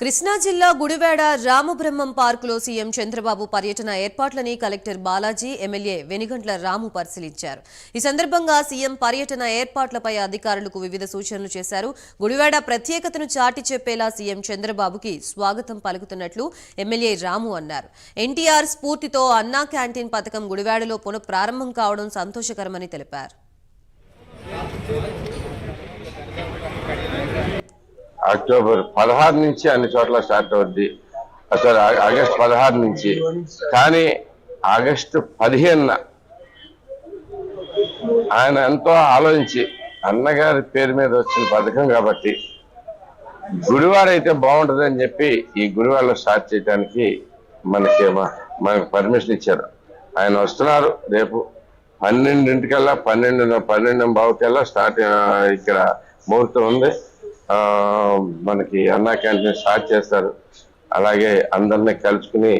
కృష్ణా జిల్లా గుడివేడ రామబ్రహ్మం పార్కులో సీఎం చంద్రబాబు పర్యటన ఏర్పాట్లని కలెక్టర్ బాలాజీ ఎమ్మెల్యే వెనిగంట్ల రాము పరిశీలించారు. ఈ సందర్భంగా సీఎం పర్యటన ఏర్పాట్లపై అధికారులకు వివిధ సూచనలు చేశారు. గుడివాడ ప్రత్యేకతను చాటి చెప్పేలా సీఎం చంద్రబాబుకి స్వాగతం పలుకుతున్నట్లు ఎమ్మెల్యే రాము అన్నారు. ఎన్టీఆర్ స్ఫూర్తితో అన్నా క్యాంటీన్ పథకం గుడివాడలో పునః ప్రారంభం కావడం సంతోషకరమని తెలిపారు. అక్టోబర్ పదహారు నుంచి అన్ని చోట్ల స్టార్ట్ అవుద్ది. సారీ ఆగస్టు ఆగస్ట్ పదహారు నుంచి. కానీ ఆగస్టు పదిహేనున ఆయన ఎంతో ఆలోచించి అన్నగారి పేరు మీద వచ్చిన పథకం కాబట్టి గుడివాడ అయితే బాగుంటుంది అని చెప్పి ఈ గుడివాడలో స్టార్ట్ చేయడానికి మనకి మనకు పర్మిషన్ ఇచ్చారు. ఆయన వస్తున్నారు రేపు పన్నెండింటికల్లా పన్నెండు పన్నెండు బావుకల్లా స్టార్ట్ ఇక్కడ ముహూర్తం ఉంది. మనకి అన్నా క్యాంటీన్ స్టార్ట్ చేస్తారు. అలాగే అందరినీ కలుసుకుని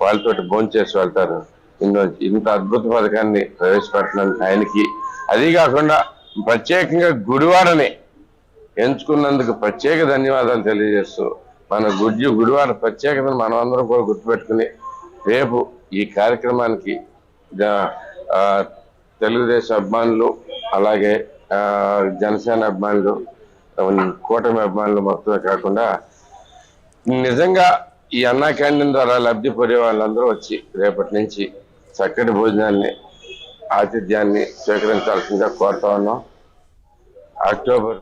వాళ్ళతోటి భోంచేసి వెళ్తారు. ఇంత ఇంత అద్భుత పథకాన్ని ప్రవేశపెట్టడానికి ఆయనకి. అది కాకుండా ప్రత్యేకంగా గుడివాడని ఎంచుకున్నందుకు ప్రత్యేక ధన్యవాదాలు తెలియజేస్తూ మన గుడ్జు గుడివాడ ప్రత్యేకతను మనం అందరం కూడా గుర్తుపెట్టుకుని రేపు ఈ కార్యక్రమానికి జ- తెలుగుదేశం అభిమానులు అలాగే జనసేన అభిమానులు కూటమి అభిమానులు మొత్తమే కాకుండా నిజంగా ఈ అన్నా క్యాంటీన్ ద్వారా లబ్ధి పొందే వాళ్ళందరూ వచ్చి రేపటి నుంచి చక్కటి భోజనాన్ని ఆతిథ్యాన్ని స్వీకరించాల్సిందిగా కోరుతా ఉన్నాం. అక్టోబర్